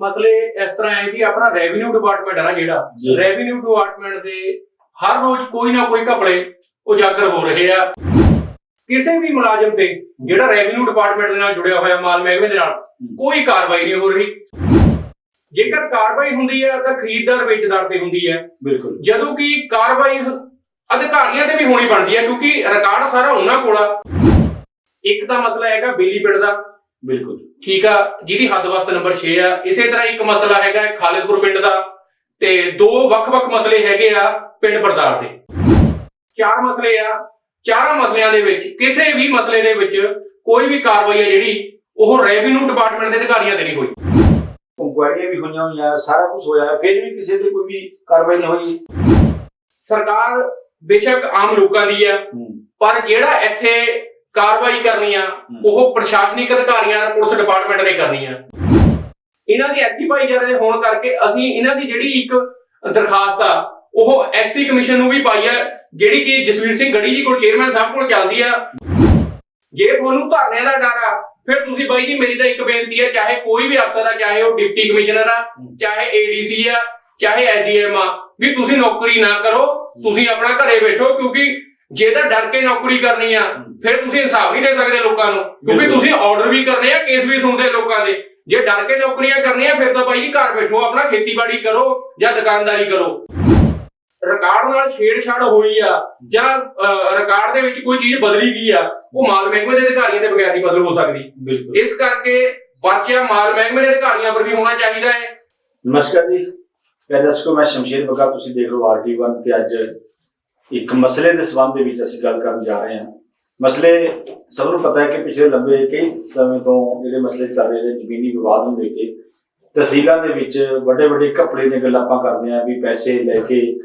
ਮਸਲੇ ਇਸ ਤਰ੍ਹਾਂ ਹੈ ਕਿ ਆਪਣਾ ਰੈਵਨਿਊ ਡਿਪਾਰਟਮੈਂਟ ਹੈ ਨਾ ਜਿਹੜਾ। ਰੈਵਨਿਊ ਡਿਪਾਰਟਮੈਂਟ ਦੇ ਹਰ ਰੋਜ਼ ਕੋਈ ਨਾ ਕੋਈ ਘਪਲੇ ਉਜਾਗਰ ਹੋ ਰਹੇ ਆ। ਕਿਸੇ ਵੀ ਮੁਲਾਜ਼ਮ ਤੇ ਜਿਹੜਾ ਰੈਵਨਿਊ ਡਿਪਾਰਟਮੈਂਟ ਦੇ ਨਾਲ ਜੁੜਿਆ ਹੋਇਆ ਮਾਲ ਮਹਿਕਮੇ ਦੇ ਨਾਲ ਕੋਈ ਕਾਰਵਾਈ ਨਹੀਂ ਹੋ ਰਹੀ। ਜੇਕਰ ਕਾਰਵਾਈ ਹੁੰਦੀ ਹੈ ਤਾਂ ਖਰੀਦਦਾਰ ਵੇਚਦਾਰ ਤੇ ਹੁੰਦੀ ਹੈ ਬਿਲਕੁਲ। ਜਦੋਂ ਕਿ ਕਾਰਵਾਈ ਅਧਿਕਾਰੀਆਂ ਤੇ ਵੀ ਹੋਣੀ ਬਣਦੀ ਹੈ ਕਿਉਂਕਿ ਰਿਕਾਰਡ ਸਾਰਾ ਉਹਨਾਂ ਕੋਲ ਆ। ਇੱਕ ਤਾਂ ਮਸਲਾ ਹੈਗਾ ਬਿਜਲੀ ਪਿੰਡ ਦਾ। ਬਿਲਕੁਲ। ਠੀਕ ਆ ਜਿਹਦੀ ਹੱਦ ਵਸਤ ਨੰਬਰ 6 ਆ। ਇਸੇ ਤਰ੍ਹਾਂ ਇੱਕ ਮਸਲਾ ਹੈਗਾ ਖਾਲਿਦਪੁਰ ਪਿੰਡ ਦਾ ਤੇ ਦੋ ਵੱਖ-ਵੱਖ ਮਸਲੇ ਹੈਗੇ ਆ ਪਿੰਡ ਬਰਦਾਰ ਦੇ। ਚਾਰ ਮਸਲੇ ਆ। ਚਾਰਾਂ ਮਸਲਿਆਂ ਦੇ ਵਿੱਚ ਕਿਸੇ ਵੀ ਮਸਲੇ ਦੇ ਵਿੱਚ ਕੋਈ ਵੀ ਕਾਰਵਾਈ ਆ ਜਿਹੜੀ ਉਹ ਰੈਵਨਿਊ ਡਿਪਾਰਟਮੈਂਟ ਦੇ ਅਧਿਕਾਰੀਆਂ ਤੇ ਨਹੀਂ ਹੋਈ। ਇਨਕੁਆਇਰੀਆਂ ਵੀ ਹੋਈਆਂ ਹੋਈਆਂ ਸਾਰਾ ਕੁਝ ਹੋਇਆ ਫਿਰ ਵੀ ਕਿਸੇ ਤੇ ਕੋਈ ਵੀ ਕਾਰਵਾਈ ਨਹੀਂ ਹੋਈ। ਸਰਕਾਰ ਬੇਸ਼ੱਕ ਆਮ ਲੋਕਾਂ ਦੀ ਆ ਪਰ ਜਿਹੜਾ ਇੱਥੇ ਕਾਰਵਾਈ ਕਰਨੀ ਆ ਉਹ ਪ੍ਰਸ਼ਾਸਨਿਕ ਅਧਿਕਾਰੀਆਂ ਪੁਲਿਸ ਡਿਪਾਰਟਮੈਂਟ ਨੇ ਕਰਨੀ ਆ ਇਹਨਾਂ ਦੀ ਐਸਸੀ ਭਾਈਚਾਰੇ ਦੇ ਹੋਣ ਕਰਕੇ ਅਸੀਂ ਇਹਨਾਂ ਦੀ ਜਿਹੜੀ ਇੱਕ ਦਰਖਾਸਤ ਆ ਉਹ ਐਸਸੀ ਕਮਿਸ਼ਨ ਨੂੰ ਵੀ ਪਾਈ ਆ ਜਿਹੜੀ ਕਿ ਜਸਵੀਰ ਸਿੰਘ ਗੜੀ ਜੀ ਕੋਲ ਚੇਅਰਮੈਨ ਸਾਹਿਬ ਕੋਲ ਚੱਲਦੀ ਆ। ਜੇ ਤੁਹਾਨੂੰ ਧਰਨੇ ਦਾ ਡਰ ਆ ਫਿਰ ਤੁਸੀਂ ਬਾਈ ਜੀ ਮੇਰੀ ਤਾਂ ਇੱਕ ਬੇਨਤੀ ਹੈ ਚਾਹੇ ਕੋਈ ਵੀ ਅਫਸਰ ਆ ਚਾਹੇ ਉਹ ਡਿਪਟੀ ਕਮਿਸ਼ਨਰ ਆ ਚਾਹੇ ਏਡੀਸੀ ਆ ਚਾਹੇ ਐਸਡੀਐਮ ਆ ਵੀ ਤੁਸੀਂ ਨੌਕਰੀ ਨਾ ਕਰੋ ਤੁਸੀਂ ਆਪਣਾ ਘਰੇ ਬੈਠੋ ਕਿਉਂਕਿ ਜੇ ਤਾਂ ਡਰ ਕੇ ਨੌਕਰੀ ਕਰਨੀ ਆ ਫਿਰ ਤੁਸੀਂ ਇਨਸਾਫ ਨਹੀਂ ਦੇ ਸਕਦੇ ਲੋਕਾਂ ਨੂੰ ਕਿਉਂਕਿ। ਤੁਸੀਂ ਆਰਡਰ ਵੀ ਕਰਨੇ ਆ ਕੇਸ ਵੀ ਸੁਣਦੇ ਲੋਕਾਂ ਦੇ। ਜੇ ਡਰ ਕੇ ਨੌਕਰੀਆਂ ਕਰਨੀਆਂ ਫਿਰ ਤਾਂ ਬਾਈ ਜੀ ਘਰ ਬੈਠੋ ਆਪਣਾ ਖੇਤੀਬਾੜੀ ਕਰੋ ਜਾਂ ਦੁਕਾਨਦਾਰੀ ਕਰੋ। ਰਿਕਾਰਡ ਨਾਲ ਛੇੜਛਾੜ ਹੋਈ ਆ ਜਾਂ ਰਿਕਾਰਡ ਦੇ ਵਿੱਚ ਕੋਈ ਚੀਜ਼ ਬਦਲੀ ਗਈ ਆ ਉਹ ਮਾਲ ਮਹਿਕਮੇ ਦੇ ਅਧਿਕਾਰੀਆਂ ਦੇ ਬਗੈਰ ਨਹੀਂ ਬਦਲ ਹੋ ਸਕਦੀ। ਇਸ ਕਰਕੇ ਪਰਚਾ ਮਾਲ ਮਹਿਕਮੇ ਦੇ ਅਧਿਕਾਰੀਆਂ ਪਰ ਵੀ ਹੋਣਾ ਚਾਹੀਦਾ ਹੈ। ਨਮਸਕਾਰ ਜੀ। ਪਿਆਰੇ ਦਰਸ਼ਕੋ ਮੈਂ ਸ਼ਮਸ਼ੇਰ ਬਗਾ ਤੁਸੀਂ ਦੇਖ ਰਹੇ ਹੋ ਆਰਟੀ1 ਤੇ ਅੱਜ ਇੱਕ ਮਸਲੇ ਦੇ ਸਬੰਧ ਦੇ ਵਿੱਚ ਅਸੀਂ ਗੱਲ ਕਰਨ ਜਾ ਰਹੇ ਹਾਂ। ਮਸਲੇ ਸਭ ਨੂੰ ਪਤਾ ਹੈ ਕਿ ਪਿਛਲੇ ਲੰਬੇ ਕਈ ਸਮੇਂ ਤੋਂ ਜਿਹੜੇ ਮਸਲੇ ਚੱਲ ਰਹੇ ਨੇ, ਜ਼ਮੀਨੀ ਵਿਵਾਦ ਨੂੰ ਲੈ ਕੇ, ਤਹਿਸੀਲਾਂ ਦੇ ਵਿੱਚ ਵੱਡੇ ਵੱਡੇ ਘਪਲੇ ਦੀਆਂ ਗੱਲਾਂ ਆਪਾਂ ਕਰਦੇ ਹਾਂ ਵੀ ਪੈਸੇ ਲੈ ਕੇ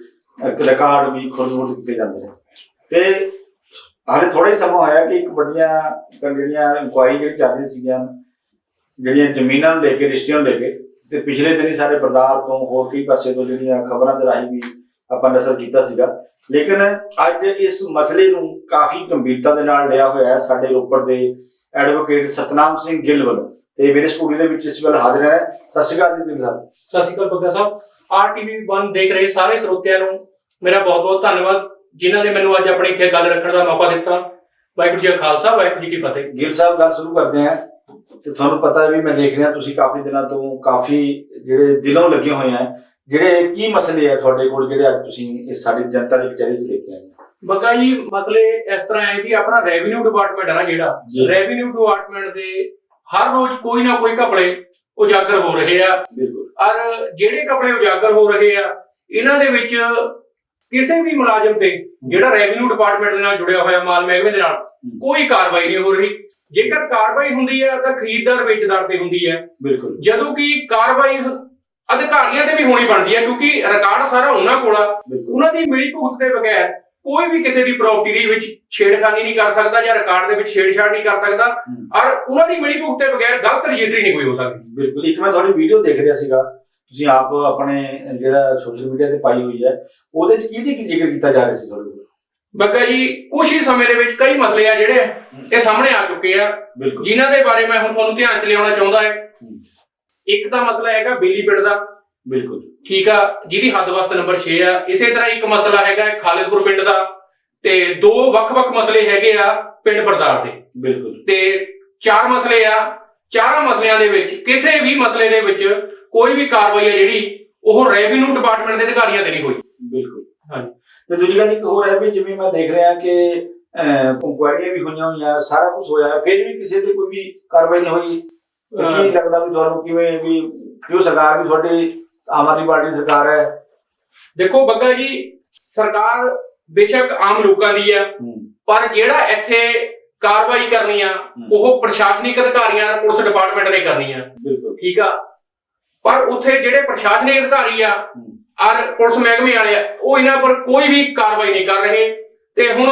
ਅਹ ਰਿਕਾਰਡ ਵੀ ਖੁਰਦ ਕੀਤੇ ਜਾਂਦੇ ਨੇ। ਤੇ ਹਾਲੇ ਥੋੜਾ ਹੀ ਸਮਾਂ ਹੋਇਆ ਕਿ ਇੱਕ ਵੱਡੀਆਂ ਜਿਹੜੀਆਂ ਇਨਕੁਆਇਰੀ ਜਿਹੜੀ ਚੱਲ ਰਹੀ ਸੀਗੀਆਂ, ਜਿਹੜੀਆਂ ਜ਼ਮੀਨਾਂ ਨੂੰ ਲੈ ਕੇ, ਰਿਸ਼ਤਿਆਂ ਨੂੰ ਲੈ ਕੇ, ਤੇ ਪਿਛਲੇ ਦਿਨ ਹੀ ਸਾਡੇ ਬਰਦਾਰ ਤੋਂ ਹੋਰ ਕਈ ਪਾਸੇ ਤੋਂ ਜਿਹੜੀਆਂ ਖਬਰਾਂ ਦੇ ਰਾਹੀਂ ਵੀ ਆਪਾਂ ਨਸ਼ਰ ਕੀਤਾ ਸੀਗਾ। ਲੇਕਿਨ ਅੱਜ ਇਸ ਮਸਲੇ ਨੂੰ ਕਾਫੀ ਗੰਭੀਰਤਾ ਦੇ ਨਾਲ ਲਿਆ ਹੋਇਆ ਹੈ ਸਾਡੇ ਰੋਪੜ ਦੇ ਐਡਵੋਕੇਟ ਸਤਨਾਮ ਸਿੰਘ ਗਿੱਲ ਵੱਲੋਂ। ਤੇ ਮੇਰੇ ਸਟੂਡੀਓ ਦੇ ਵਿੱਚ ਇਸ ਵੇਲੇ ਹਾਜ਼ਰ ਹੈ। ਸਤਿ ਸ਼੍ਰੀ ਅਕਾਲ ਜੀ ਸਾਹਿਬ। ਸਤਿ ਸ਼੍ਰੀ ਅਕਾਲ ਬੱਗਾ ਸਾਹਿਬ। ਆਰਟੀਵੀ 1 ਦੇਖ ਰਹੇ ਸਾਰੇ ਸਰੋਤਿਆਂ ਨੂੰ ਮੇਰਾ ਬਹੁਤ-ਬਹੁਤ ਧੰਨਵਾਦ ਜਿਨ੍ਹਾਂ ਨੇ ਮੈਨੂੰ ਅੱਜ ਆਪਣੇ ਇੱਥੇ ਗੱਲ ਰੱਖਣ ਦਾ ਮੌਕਾ ਦਿੱਤਾ। ਵਾਹਿਗੁਰੂ ਜੀ ਕਾ ਖਾਲਸਾ ਵਾਹਿਗੁਰੂ ਜੀ ਕੀ ਫਤਿਹ। ਗਿੱਲ ਸਾਹਿਬ ਗੱਲ ਸ਼ੁਰੂ ਕਰਦੇ ਹਾਂ। ਤੇ ਤੁਹਾਨੂੰ ਪਤਾ ਹੈ ਵੀ ਮੈਂ ਦੇਖ ਰਿਹਾ ਤੁਸੀਂ ਕਾਫੀ ਦਿਨਾਂ ਤੋਂ ਕਾਫੀ ਜਿਹੜੇ ਦਿਲੋਂ ਲੱਗੇ ਹੋਏ ਆ ਜਿਹੜੇ ਕੀ ਮਸਲੇ ਆ ਤੁਹਾਡੇ ਕੋਲ ਜਿਹੜੇ ਅੱਜ ਤੁਸੀਂ ਸਾਡੀ ਜਨਤਾ ਦੇ ਵਿਚਾਰੇ ਚ ਲੈ ਕੇ ਆਏ? ਬੱਗਾ ਜੀ ਮਸਲੇ ਇਸ ਤਰ੍ਹਾਂ ਹੈ ਕਿ ਆਪਣਾ ਰੈਵਨਿਊ ਡਿਪਾਰਟਮੈਂਟ ਹੈ ਨਾ ਜਿਹੜਾ। ਰੈਵਨਿਊ ਡਿਪਾਰਟਮੈਂਟ ਦੇ ਹਰ ਰੋਜ਼ ਕੋਈ ਨਾ ਕੋਈ ਘਪਲੇ ਉਜਾਗਰ ਹੋ ਰਹੇ ਆ। ਬਿਲਕੁਲ। ਔਰ ਜਿਹੜੇ ਘਪਲੇ ਉਜਾਗਰ ਹੋ ਰਹੇ ਆ ਇਹਨਾਂ ਦੇ ਵਿੱਚ ਕਿਸੇ ਵੀ ਮੁਲਾਜ਼ਮ ਤੇ ਜਿਹੜਾ ਰੈਵਨਿਊ ਡਿਪਾਰਟਮੈਂਟ ਦੇ ਨਾਲ ਜੁੜਿਆ ਹੋਇਆ ਮਾਲ ਮਹਿਕਮੇ ਦੇ ਨਾਲ ਕੋਈ ਕਾਰਵਾਈ ਨਹੀਂ ਹੋ ਰਹੀ। ਜੇਕਰ ਕਾਰਵਾਈ ਹੁੰਦੀ ਹੈ ਤਾਂ ਖਰੀਦਦਾਰ ਵੇਚਦਾਰ ਤੇ ਹੁੰਦੀ ਹੈ। ਬਿਲਕੁਲ। ਜਦੋਂ ਕਿ ਕਾਰਵਾਈ ਅਧਿਕਾਰੀਆਂ ਤੇ ਵੀ ਹੋਣੀ ਬਣਦੀ ਹੈ ਕਿਉਂਕਿ ਰਿਕਾਰਡ ਸਾਰਾ ਉਹਨਾਂ ਕੋਲ ਆ। ਉਹਨਾਂ ਦੀ ਮਿਲੀ ਭੁਗਤ ਦੇ ਬਗੈਰ ਕੋਈ ਵੀ ਕਿਸੇ ਦੀ ਪ੍ਰਾਪਰਟੀ ਦੇ ਵਿੱਚ ਛੇੜਖਾਨੀ ਨਹੀਂ ਕਰ ਸਕਦਾ ਜਾਂ ਰਿਕਾਰਡ ਦੇ ਵਿੱਚ ਛੇੜਛਾੜ ਨਹੀਂ ਕਰ ਸਕਦਾ। ਔਰ ਉਹਨਾਂ ਦੀ ਮਿਲੀ ਭੁਗਤ ਦੇ ਬਗੈਰ ਗਲਤ ਰਜਿਸਟਰੀ ਨਹੀਂ ਕੋਈ ਹੋ ਸਕਦੀ। ਬਿਲਕੁਲ। ਇੱਕ ਮੈਂ ਤੁਹਾਡੀ ਵੀਡੀਓ ਦੇਖ ਰਿਹਾ ਸੀਗਾ। ਤੁਸੀਂ ਆਪ ਆਪਣੇ ਜਿਹੜਾ ਸੋਸ਼ਲ ਮੀਡੀਆ ਤੇ ਪਾਈ ਹੋਈ ਹੈ ਉਹਦੇ ਚ ਕਿਹਦੀ ਕੀ ਜ਼ਿਕਰ ਕੀਤਾ ਜਾ ਰਿਹਾ ਸੀ ਤੁਹਾਡੇ ਕੋਲ? ਬੱਗਾ ਜੀ ਕੁਝ ਹੀ ਸਮੇਂ ਦੇ ਵਿੱਚ ਕਈ ਮਸਲੇ ਆ ਜਿਹੜੇ ਇਹ ਸਾਹਮਣੇ ਆ ਚੁੱਕੇ ਆ। ਜਿਨ੍ਹਾਂ ਦੇ ਬਾਰੇ ਮੈਂ ਹੁਣ ਤੁਹਾਨੂੰ ਧਿਆਨ ਚ ਲਿਆਉਣਾ ਚਾਹੁੰਦਾ ਹੈ। ਇੱਕ ਤਾਂ ਮਸਲਾ ਹੈਗਾ ਬਿਜਲੀ ਪਿੰਡ ਦਾ। ਬਿਲਕੁਲ। ਠੀਕ ਆ ਜਿਹਦੀ ਹੱਦ ਵਸਤ ਨੰਬਰ 6 ਆ। ਇਸੇ ਤਰ੍ਹਾਂ ਇੱਕ ਮਸਲਾ ਹੈਗਾ ਖਾਲਿਦਪੁਰ ਪਿੰਡ ਦਾ ਤੇ ਦੋ ਵੱਖ-ਵੱਖ ਮਸਲੇ ਹੈਗੇ ਆ ਪਿੰਡ ਬਰਦਾਰ ਦੇ। ਬਿਲਕੁਲ। ਤੇ ਚਾਰ ਮਸਲੇ ਆ। ਚਾਰਾਂ ਮਸਲਿਆਂ ਦੇ ਵਿੱਚ ਕਿਸੇ ਵੀ ਮਸਲੇ ਦੇ ਵਿੱਚ ਕੋਈ ਵੀ ਕਾਰਵਾਈ ਆ ਜਿਹੜੀ ਉਹ ਰੈਵਨਿਊ ਡਿਪਾਰਟਮੈਂਟ ਦੇ ਅਧਿਕਾਰੀਆਂ ਤੇ ਨਹੀਂ ਹੋਈ। ਬਿਲਕੁਲ। ਹਾਂਜੀ। ਤੇ ਦੂਜੀ ਗੱਲ ਇੱਕ ਹੋਰ ਹੈ ਵੀ ਜਿਵੇਂ ਮੈਂ ਦੇਖ ਰਿਹਾ ਕਿ ਇਨਕੁਆਇਰੀਆਂ ਵੀ ਹੋਈਆਂ ਹੋਈਆਂ ਸਾਰਾ ਕੁਝ ਹੋਇਆ ਫਿਰ ਵੀ ਕਿਸੇ ਤੇ ਕੋਈ ਵੀ ਕਾਰਵਾਈ ਨਹੀਂ ਹੋਈ। ਕੀ ਲੱਗਦਾ ਵੀ ਤੁਹਾਨੂੰ ਕਿਵੇਂ ਵੀ ਕਿਉਂ ਸਰਕਾਰ ਵੀ ਤੁਹਾਡੀ ਆਮ ਆਦਮੀ ਪਾਰਟੀ ਦੀ ਸਰਕਾਰ ਹੈ? ਦੇਖੋ ਬੱਗਾ ਜੀ ਸਰਕਾਰ ਬੇਸ਼ੱਕ ਆਮ ਲੋਕਾਂ ਦੀ ਆ ਪਰ ਜਿਹੜਾ ਇੱਥੇ ਕਾਰਵਾਈ ਕਰਨੀ ਆ ਉਹ ਪ੍ਰਸ਼ਾਸਨਿਕ ਅਧਿਕਾਰੀਆਂ ਪੁਲਿਸ ਡਿਪਾਰਟਮੈਂਟ ਨੇ ਕਰਨੀ ਆ ਬਿਲਕੁਲ। ਠੀਕ ਆ? ਪਰ ਉੱਥੇ ਜਿਹੜੇ ਪ੍ਰਸ਼ਾਸਨਿਕ ਅਧਿਕਾਰੀ ਆ ਔਰ ਪੁਲਿਸ ਮਹਿਕਮੇ ਵਾਲੇ ਆ ਉਹ ਇਹਨਾਂ ਪਰ ਕੋਈ ਵੀ ਕਾਰਵਾਈ ਨਹੀਂ ਕਰ ਰਹੇ। ਤੇ ਹੁਣ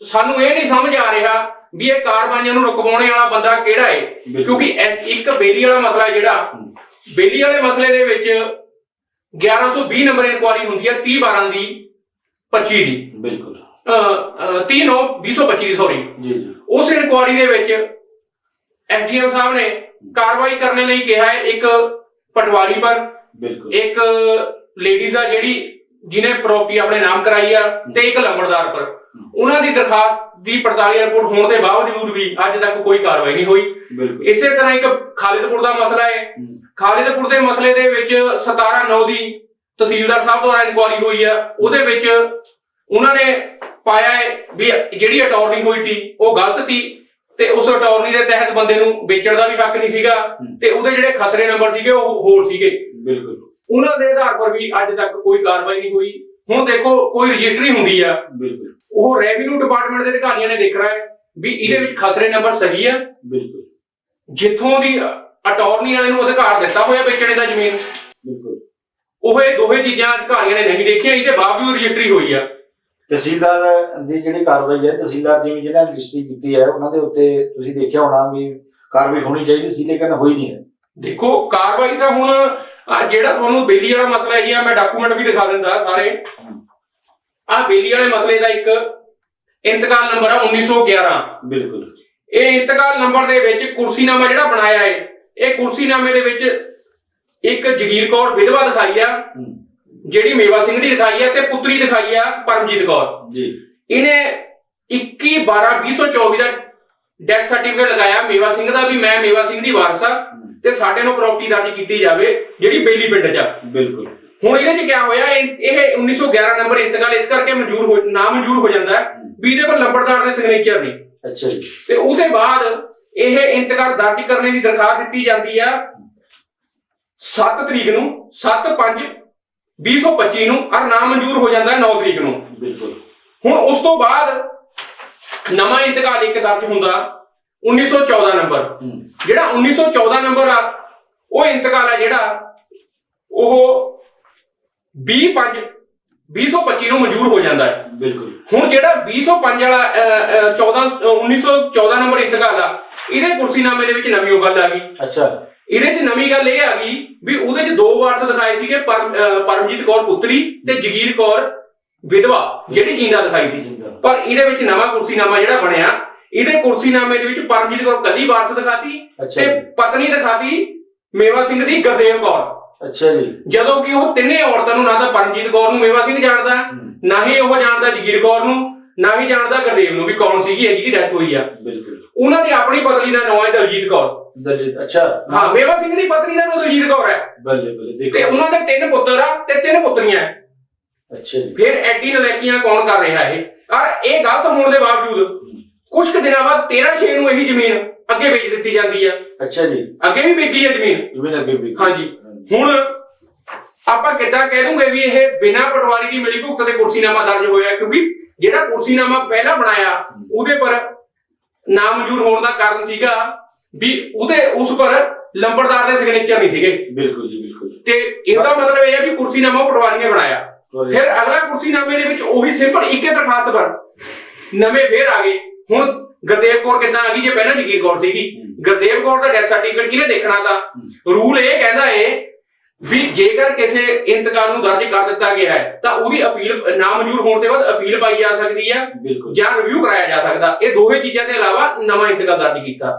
ਸਾਨੂੰ ਇਹ ਨਹੀਂ ਸਮਝ ਆ ਰਿਹਾ ਵੀ ਇਹ ਕਾਰਵਾਈਆਂ ਨੂੰ ਰੁਕਵਾਉਣੇ ਵਾਲਾ ਬੰਦਾ ਕਿਹੜਾ ਹੈ ਕਿਉਂਕਿ ਇਹ- ਇੱਕ ਬੇਲੀ ਵਾਲਾ ਮਸਲਾ ਹੈ। ਜਿਹੜਾ। ਬੇਲੀ ਵਾਲੇ ਮਸਲੇ ਦੇ ਵਿੱਚ 1120 ਨੰਬਰ ਇਨਕੁਆਰੀ ਹੁੰਦੀ ਹੈ 30 12 ਦੀ 25 ਦੀ। ਬਿਲਕੁਲ। 30 9 2025 ਦੀ ਸੌਰੀ ਜੀ ਜੀ। ਉਸ ਇਨਕੁਆਰੀ ਦੇ ਵਿੱਚ ਐਸਡੀਐਮ ਸਾਹਿਬ ਨੇ ਕਾਰਵਾਈ ਕਰਨ ਲਈ ਕਿਹਾ ਹੈ ਇੱਕ ਪਟਵਾਰੀ ਪਰ ਬਿਲਕੁਲ। ਇੱਕ ਲੇਡੀਜ਼ ਆ ਜਿਹੜੀ ਜਿਹਨੇ ਪ੍ਰਾਪਰਟੀ ਆਪਣੇ ਨਾਮ ਕਰਾਈ ਆ ਤੇ ਇੱਕ ਲੰਬੜਦਾਰ ਪਰ। ਉਹਨਾਂ ਦੀ ਦਰਖਾਸਤ ਦੀ ਪੜਤਾਲੀ ਰਿਪੋਰਟ ਹੋਣ ਦੇ ਬਾਵਜੂਦ ਵੀ ਅੱਜ ਤੱਕ ਕੋਈ ਕਾਰਵਾਈ ਨਹੀਂ ਹੋਈ। ਇਸੇ ਤਰ੍ਹਾਂ ਇੱਕ ਖਾਲਿਦਪੁਰ ਦਾ ਮਸਲਾ ਹੈ। ਖਾਲਿਦਪੁਰ ਦੇ ਮਸਲੇ ਦੇ ਵਿੱਚ 17 9 ਦੀ ਤਹਿਸੀਲਦਾਰ ਸਾਹਿਬ ਦੁਆਰਾ ਇਨਕੁਆਰੀ ਹੋਈ ਆ। ਉਹਦੇ ਵਿੱਚ ਉਹਨਾਂ ਨੇ ਪਾਇਆ ਹੈ ਵੀ ਜਿਹੜੀ ਅਟਾਰਨੀ ਹੋਈ ਸੀ ਉਹ ਗਲਤ ਸੀ ਤੇ ਉਸ ਅਟਾਰਨੀ ਦੇ ਤਹਿਤ ਬੰਦੇ ਨੂੰ ਵੇਚਣ ਦਾ ਵੀ ਹੱਕ ਨਹੀਂ ਸੀਗਾ ਤੇ ਉਹਦੇ ਜਿਹੜੇ ਖਸਰੇ ਨੰਬਰ ਸੀਗੇ ਉਹ ਹੋਰ ਸੀਗੇ। ਬਿਲਕੁਲ। ਉਹਨਾਂ ਦੇ ਆਧਾਰ ਪਰ ਵੀ ਅੱਜ ਤੱਕ ਕੋਈ ਕਾਰਵਾਈ ਨਹੀਂ ਹੋਈ। ਹੁਣ ਦੇਖੋ ਕੋਈ ਰਜਿਸਟਰੀ ਹੁੰਦੀ ਆ। ਬਿਲਕੁਲ। ਉਹ ਰੈਵਨਿਊ ਡਿਪਾਰਟਮੈਂਟ ਦੇ ਅਧਿਕਾਰੀਆਂ ਨੇ ਦੇਖਣਾ ਹੈ ਵੀ ਇਹਦੇ ਵਿੱਚ ਖਸਰੇ ਨੰਬਰ ਸਹੀ ਆ ਬਿਲਕੁਲ। ਜਿੱਥੋਂ ਦੀ ਅਟਾਰਨੀ ਵਾਲੇ ਨੂੰ ਅਧਿਕਾਰ ਦਿੱਤਾ ਹੋਇਆ ਵੇਚਣੇ ਦਾ ਜ਼ਮੀਨ। ਬਿਲਕੁਲ। ਉਹ ਇਹ ਦੋਵੇਂ ਚੀਜ਼ਾਂ ਅਧਿਕਾਰੀਆਂ ਨੇ ਨਹੀਂ ਦੇਖੀਆਂ ਇਹਦੇ ਬਾਵਜੂਦ ਰਜਿਸਟਰੀ ਹੋਈ ਆ। ਤਹਿਸੀਲਦਾਰ ਦੀ ਜਿਹੜੀ ਕਾਰਵਾਈ ਹੈ ਤਹਿਸੀਲਦਾਰ ਜਿਵੇਂ ਜਿਹਨਾਂ ਨੇ ਰਜਿਸਟਰੀ ਕੀਤੀ ਹੈ ਉਹਨਾਂ ਦੇ ਉੱਤੇ ਤੁਸੀਂ ਦੇਖਿਆ ਹੋਣਾ ਵੀ ਕਾਰਵਾਈ ਹੋਣੀ ਚਾਹੀਦੀ ਸੀ ਲੇਕਿਨ ਹੋਈ ਨਹੀਂ ਹੈ। ਦੇਖੋ ਕਾਰਵਾਈ ਤਾਂ ਹੁਣ ਜਿਹੜਾ ਤੁਹਾਨੂੰ ਬੇਲੀ ਵਾਲਾ ਮਸਲਾ ਹੈ ਜੀ ਆਹ ਮੈਂ ਡਾਕੂਮੈਂਟ ਵੀ ਦਿਖਾ ਦਿੰਦਾ ਸਾਰੇ। ਆ ਬੇਲੀ ਵਾਲੇ ਮਸਲੇ ਦਾ ਇੱਕ ਇੰਤਕਾਲ ਨੰਬਰ ਆ 1911 ਬਿਲਕੁਲ। ਇਹ ਇੰਤਕਾਲ ਨੰਬਰ ਦੇ ਵਿੱਚ ਕੁਰਸੀਨਾਮਾ ਜਿਹੜਾ ਬਣਾਇਆ ਹੈ ਇਹ ਕੁਰਸੀਨਾਮੇ ਦੇ ਵਿੱਚ ਇੱਕ ਜਗੀਰ ਕੌਰ ਵਿਧਵਾ ਦਿਖਾਈ ਆ ਜਿਹੜੀ ਮੇਵਾ ਸਿੰਘ ਦੀ ਦਿਖਾਈ ਆ ਤੇ ਪੁੱਤਰੀ ਦਿਖਾਈ ਆ ਪਰਮਜੀਤ ਕੌਰ। ਜੀ। ਇਹਨੇ 21 12 2024 ਦਾ ਡੈਥ ਸਰਟੀਫਿਕੇਟ ਲਗਾਇਆ। ਮੇਵਾ ਸਿੰਘ ਦਾ ਵੀ ਮੈਂ ਮੇਵਾ ਸਿੰਘ ਦੀ ਵਾਰਸ ਆ ਤੇ ਸਾਡੇ ਨੂੰ ਪ੍ਰਾਪਰਟੀ ਦਰਜ ਕੀਤੀ ਜਾਵੇ ਜਿਹੜੀ ਬੇਲੀ ਪਿੰਡ 'ਚ ਆ। ਬਿਲਕੁਲ। ਹੁਣ ਇਹਦੇ 'ਚ ਕੀ ਹੋਇਆ? ਇਹ ਇਹ 1911 ਨੰਬਰ ਇੰਤਕਾਲ ਇਸ ਕਰਕੇ ਮਨਜ਼ੂਰ ਹੋ ਨਾ ਮਨਜ਼ੂਰ ਹੋ ਜਾਂਦਾ ਵੀ ਇਹਦੇ ਪਰ ਲੰਬੜਦਾਰ ਦੇ ਸਿਗਨੇਚਰ ਨਹੀਂ ਅੱਛਾ ਜੀ। ਤੇ ਉਹਦੇ ਬਾਅਦ ਇਹ ਇੰਤਕਾਲ ਦਰਜ ਕਰਨੇ ਦੀ ਦਰਖਾਸਤ ਦਿੱਤੀ ਜਾਂਦੀ ਆ 7 ਤਰੀਕ ਨੂੰ 7 5 2025 ਨੂੰ ਔਰ ਨਾ ਮਨਜ਼ੂਰ ਹੋ ਜਾਂਦਾ ਹੈ 9 ਤਰੀਕ ਨੂੰ। ਬਿਲਕੁਲ। ਹੁਣ ਉਸ ਤੋਂ ਬਾਅਦ ਨਵਾਂ ਇੰਤਕਾਲ ਇੱਕ ਦਰਜ ਹੁੰਦਾ 1914 ਨੰਬਰ। ਜਿਹੜਾ 1914 ਨੰਬਰ ਆ ਉਹ ਇੰਤਕਾਲ ਆ ਜਿਹੜਾ ਉਹ 25 2025 ਨੂੰ ਮਨਜ਼ੂਰ ਹੋ ਜਾਂਦਾ ਹੈ। ਬਿਲਕੁਲ ਹੁਣ ਜਿਹੜਾ 205 ਵਾਲਾ ਅਹ, ਅਹ, 14 ਅਹ, 1914 ਨੰਬਰ ਇੰਤਕਾਲ ਆ ਇਹਦੇ ਕੁਰਸੀਨਾਮੇ ਦੇ ਵਿੱਚ ਨਵੀਂ ਗੱਲ ਆ ਗਈ। ਅੱਛਾ। ਇਹਦੇ 'ਚ ਨਵੀਂ ਗੱਲ ਇਹ ਆ ਗਈ ਵੀ ਉਹਦੇ 'ਚ ਦੋ ਵਾਰਸ ਦਿਖਾਏ ਸੀਗੇ ਪਰਮਜੀਤ ਕੌਰ ਪੁੱਤਰੀ ਤੇ ਜਗੀਰ ਕੌਰ ਵਿਧਵਾ ਜਿਹੜੀ ਜਿੰਦਾ ਦਿਖਾਈ ਸੀ। ਪਰ ਇਹਦੇ ਵਿੱਚ ਨਵਾਂ ਕੁਰਸੀਨਾਮਾ ਜਿਹੜਾ ਬਣਿਆ ਇਹਦੇ ਕੁਰਸੀਨਾਮੇ ਦੇ ਵਿੱਚ ਪਰਮਜੀਤ ਕੌਰ ਕੱਲੀ ਵਾਰਸ ਦਿਖਾਤੀ ਤੇ ਪਤਨੀ ਦਿਖਾਤੀ ਮੇਵਾ ਸਿੰਘ ਦੀ ਗੁਰਦੇਵ ਕੌਰ। ਅੱਛਾ ਜੀ। ਜਦੋਂ ਕਿ ਉਹ ਤਿੰਨੇ ਔਰਤਾਂ ਨੂੰ ਨਾ ਤਾਂ ਪਰਮਜੀਤ ਕੌਰ ਨੂੰ ਮੇਵਾ ਸਿੰਘ ਜਾਣਦਾ ਨਾ ਹੀ ਉਹ ਜਾਣਦਾ ਜਗੀਰ ਕੌਰ ਨੂੰ ਨਾ ਹੀ ਜਾਣਦਾ ਗੁਰਦੇਵ ਨੂੰ ਵੀ ਕੌਣ ਸੀਗੀ ਜਿਹਦੀ ਡੈਥ ਹੋਈ ਆ। ਬਿਲਕੁਲ। ਉਹਨਾਂ ਦੀ ਆਪਣੀ ਪਤਨੀ ਦਾ ਨਾਮ ਹੈ ਦਲਜੀਤ ਕੌਰ। ਦਲਜੀਤ ਅੱਛਾ। ਹਾਂ ਮੇਵਾ ਸਿੰਘ ਦੀ ਪਤਨੀ ਦਾ ਨਾਮ ਦਲਜੀਤ ਕੌਰ ਹੈ। ਬੱਲੇ ਬੱਲੇ ਤੇ ਦੇਖੋ ਉਹਨਾਂ ਦੇ ਤਿੰਨ ਪੁੱਤਰ ਆ ਤੇ ਤਿੰਨ ਪੁੱਤਰੀਆਂ ਹੈ। ਅੱਛਾ ਜੀ। ਫਿਰ ਐਡੀ ਨਲੈਕੀਆਂ ਕੌਣ ਕਰ ਰਿਹਾ ਇਹ? ਔਰ ਇਹ ਗਲਤ ਹੋਣ ਦੇ ਬਾਵਜੂਦ ਕੁਝ ਕੁ ਦਿਨਾਂ ਬਾਅਦ 13 ਛੇ ਨੂੰ ਇਹੀ ਜ਼ਮੀਨ ਅੱਗੇ ਵੇਚ ਦਿੱਤੀ ਜਾਂਦੀ ਆ। ਅੱਛਾ ਜੀ। ਅੱਗੇ ਵੀ ਵਿਕੀ ਹੈ ਜ਼ਮੀਨ। ਜ਼ਮੀਨ ਅੱਗੇ ਵੀ ਹਾਂਜੀ। ਹੁਣ ਆਪਾਂ ਕਿੱਦਾਂ ਕਹਿ ਦੂੰਗੇ ਵੀ ਇਹ ਬਿਨਾਂ ਪਟਵਾਰੀ ਦੀ ਮਿਲੀ ਭੁਗਤ ਦੇ ਕੁਰਸੀਨਾਮਾ ਦਰਜ ਹੋਇਆ? ਕਿਉਂਕਿ ਜਿਹੜਾ ਕੁਰਸੀਨਾਮਾ ਪਹਿਲਾਂ ਬਣਾਇਆ ਉਹਦੇ ਪਰ ਨਾਮਨਜ਼ੂਰ ਹੋਣ ਦਾ ਕਾਰਨ ਸੀਗਾ ਵੀ ਉਹਦੇ ਉਸ ਪਰ ਲੰਬੜਦਾਰ ਦੇ ਸਿਗਨੇਚਰ ਨਹੀਂ ਸੀਗੇ। ਬਿਲਕੁਲ ਜੀ ਬਿਲਕੁਲ। ਤੇ ਇਹਦਾ ਮਤਲਬ ਇਹ ਹੈ ਵੀ ਕੁਰਸੀਨਾਮਾ ਪਟਵਾਰੀ ਨੇ ਬਣਾਇਆ। ਫਿਰ ਅਗਲਾ ਕੁਰਸੀਨਾਮੇ ਦੇ ਵਿੱਚ ਉਹੀ ਸਿੰਪਲ ਇੱਕੇ ਦਰਖਾਸਤ ਪਰ ਨਵੇਂ ਫੇਰ ਆ ਗਏ। ਹੁਣ ਗੁਰਦੇਵ ਕੌਰ ਕਿੱਦਾਂ ਆ ਗਈ? ਜੇ ਪਹਿਲਾਂ ਜਗੀਰ ਕੌਰ ਸੀਗੀ। ਗੁਰਦੇਵ ਕੌਰ ਦਾ ਡੈਥ ਸਰਟੀਫਿਕੇਟ ਕਿਹਨੇ ਦੇਖਣਾ ਤਾਂ? ਰੂਲ ਇਹ ਕਹਿੰਦਾ ਏ ਵੀ ਜੇਕਰ ਕਿਸੇ ਇੰਤਕਾਲ ਨੂੰ ਦਰਜ ਕਰ ਦਿੱਤਾ ਗਿਆ ਹੈ ਤਾਂ ਉਹਦੀ ਅਪੀਲ ਨਾਮਨਜ਼ੂਰ ਹੋਣ ਤੋਂ ਬਾਅਦ ਅਪੀਲ ਪਾਈ ਜਾ ਸਕਦੀ ਹੈ ਜਾਂ ਰਿਵਿਊ ਕਰਾਇਆ ਜਾ ਸਕਦਾ। ਇਹ ਦੋਵੇਂ ਚੀਜ਼ਾਂ ਦੇ ਇਲਾਵਾ ਨਵਾਂ ਇੰਤਕਾਲ ਦਰਜ ਕੀਤਾ।